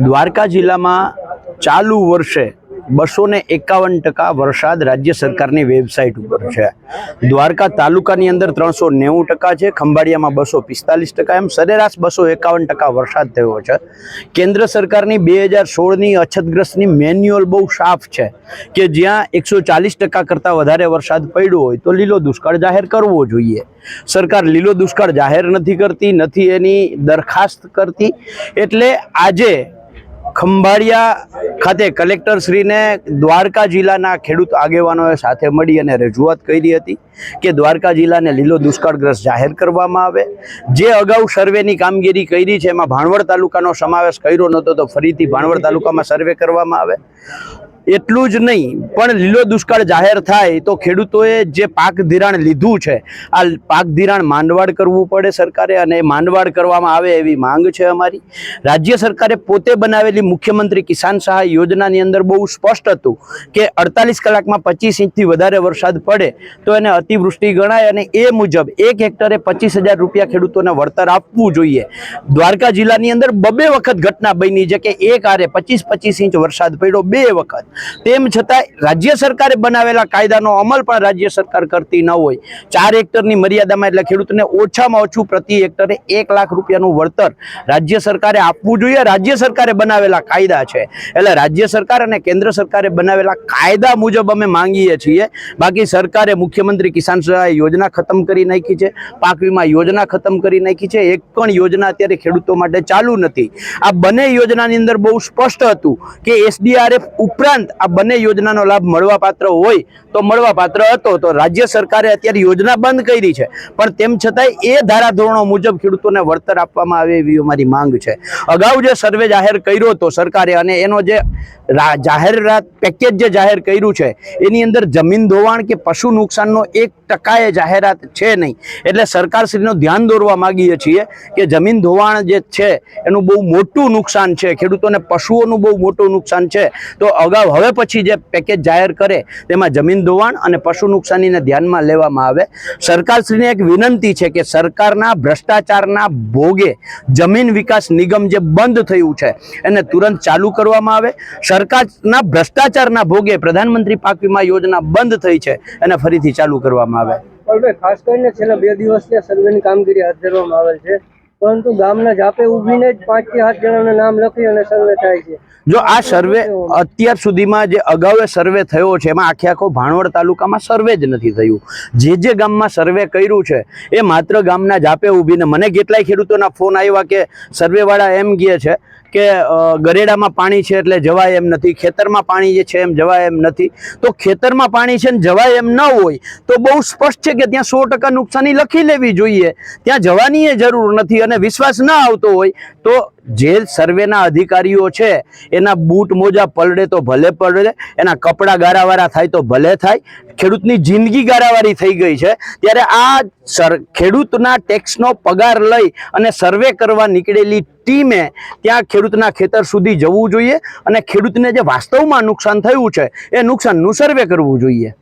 દ્વારકા જિલ્લામાં ચાલુ વર્ષે બસો ને એકાવન ટકા વરસાદ રાજ્ય સરકારની વેબસાઇટ ઉપર છે. દ્વારકા તાલુકાની અંદર ત્રણસો નેવું ટકા છે, ખંભાળિયામાં બસો પિસ્તાલીસ ટકા, એમ સરેરાશ બસો એકાવન ટકા વરસાદ થયો છે. કેન્દ્ર સરકારની બે હજાર સોળની અછતગ્રસ્તની મેન્યુઅલ બહુ સાફ છે કે જ્યાં એકસો ચાલીસ ટકા કરતાં વધારે વરસાદ પડ્યો હોય તો લીલો દુષ્કાળ જાહેર કરવો જોઈએ. સરકાર લીલો દુષ્કાળ જાહેર નથી કરતી, નથી એની દરખાસ્ત કરતી. એટલે આજે ખંભાળિયા ખાતે કલેક્ટરશ્રીને દ્વારકા જિલ્લાના ખેડૂત આગેવાનોએ સાથે મળી અને રજૂઆત કરી હતી કે દ્વારકા જિલ્લાને લીલો દુષ્કાળગ્રસ્ત જાહેર કરવામાં આવે. જે અગાઉ સર્વેની કામગીરી કરી છે, એમાં ભાણવડ તાલુકાનો સમાવેશ કર્યો નહોતો, તો ફરીથી ભાણવડ તાલુકામાં સર્વે કરવામાં આવે. એટલું જ નહીં, પણ લીલો દુષ્કાળ જાહેર થાય તો ખેડૂતોએ જે પાક ધિરાણ લીધું છે, આ પાક ધિરાણ માંડવાડ કરવું પડે સરકારે અને માંડવાડ કરવામાં આવે એવી માંગ છે અમારી. રાજ્ય સરકારે પોતે બનાવેલી મુખ્યમંત્રી કિસાન સહાય યોજનાની અંદર બહુ સ્પષ્ટ હતું કે અડતાલીસ કલાકમાં પચીસ ઇંચથી વધારે વરસાદ પડે તો એને અતિવૃષ્ટિ ગણાય અને એ મુજબ એક હેક્ટરે પચીસ હજાર રૂપિયા ખેડૂતોને વળતર આપવું જોઈએ. દ્વારકા જિલ્લાની અંદર બબે વખત ઘટના બની છે કે એક આરે પચીસ પચીસ ઇંચ વરસાદ પડ્યો બે વખત. તેમ છતાં રાજ્ય સરકારે બનાવેલા કાયદાનો અમલ પણ રાજ્ય સરકાર કરતી ન હોય. ચાર હેક્ટરની મર્યાદામાં એટલે ખેડૂતને ઓછામાં ઓછું પ્રતિ હેક્ટરે એક લાખ રૂપિયાનું વળતર રાજ્ય સરકારે આપવું જોઈએ. રાજ્ય સરકારે બનાવેલા કાયદા છે. એટલે રાજ્ય સરકાર અને કેન્દ્ર સરકારે બનાવેલા કાયદા મુજબ અમે માંગીએ છીએ. બાકી સરકારે મુખ્યમંત્રી કિસાન સહાય યોજના ખતમ કરી નાખી છે. પાક વીમા યોજના ખતમ કરી નાખી છે. એક પણ યોજના અત્યારે ખેડૂતો માટે ચાલુ નથી. આ બંને યોજનાની અંદર બહુ સ્પષ્ટ હતું કે એસડીઆરએફ ઉપરાંત આ બંને યોજનાનો લાભ મળવાપાત્ર હોય તો મળવાપાત્ર હતો. તો રાજ્ય સરકારે અત્યારે યોજના બંધ કરી છે. પણ તેમ છતાંય એ ધારાધોરણો મુજબ ખેડૂતોને વળતર આપવામાં આવે એવી અમારી માંગ છે. અગાઉ જે સર્વે જાહેર કર્યો હતો સરકારે અને એનો જે જાહેરાત પેકેજ જે જાહેર કર્યું છે, એની અંદર જમીન ધોવાણ કે પશુ નુકસાનનો એક ટકાએ જાહેરાત છે નહીં. એટલે સરકારશ્રીનું ધ્યાન દોરવા માગીએ છીએ કે જમીન ધોવાણ જે છે, એનું બહુ મોટું નુકસાન છે. ખેડૂતોને પશુઓનું બહુ મોટું નુકસાન છે. તો અગાઉ હવે પછી જે પેકેજ જાહેર કરે તેમાં જમીન ધોવાણ અને પશુ નુકસાનીને ધ્યાનમાં લેવામાં આવે. સરકારશ્રીને એક વિનંતી છે કે સરકારના ભ્રષ્ટાચારના ભોગે જમીન વિકાસ નિગમ જે બંધ થયું છે, એને તુરંત ચાલુ કરવામાં આવે. સરકારના ભ્રષ્ટાચારના ભોગે પ્રધાનમંત્રી પાક વીમા યોજના બંધ થઈ છે, એને ફરીથી ચાલુ કરવામાં આવે. ખાસ કરીને છેલ્લા બે દિવસ સર્વેની કામગીરી હાથ ધરવામાં આવેલ છે. પરંતુ ગામના જાપે ઊભીને જ પાંચથી સાત જણાના નામ લખી અને સર્વે થાય છે. જો આ સર્વે અત્યાર સુધીમાં જે અગાઉ સર્વે થયો છે એમાં આખે આખો ભાણવડ તાલુકામાં સર્વે જ નથી થયું. જે જે ગામમાં સર્વે કર્યું છે એ માત્ર ગામના જાપે ઊભીને મને કેટલાય ખેડૂતોના ફોન આવ્યા કે સર્વેવાળા એમ કહે છે કે ગરેડામાં પાણી છે એટલે જવાય એમ નથી. ખેતરમાં પાણી જે છે એમ જવાય એમ નથી. તો ખેતરમાં પાણી છે ને જવાય એમ ન હોય, તો બહુ સ્પષ્ટ છે કે ત્યાં સો ટકા નુકસાની લખી લેવી જોઈએ. ત્યાં જવાની જરૂર નથી અને વિશ્વાસ ના આવતો હોય, તો જે સર્વેના અધિકારીઓ છે, એના બૂટ મોજા પલડે તો ભલે પલડે એના કપડાં ગારાવાળા થાય તો ભલે થાય, ખેડૂતની જિંદગી ગારાવાળી થઈ ગઈ છે. ત્યારે આ સર, ખેડૂતના ટેક્સનો પગાર લઈ અને સર્વે કરવા નીકળેલી ટીમે ત્યાં ખેડૂતના ખેતર સુધી જવું જોઈએ અને ખેડૂતને જે વાસ્તવમાં નુકસાન થયું છે, એ નુકસાનનું સર્વે કરવું જોઈએ.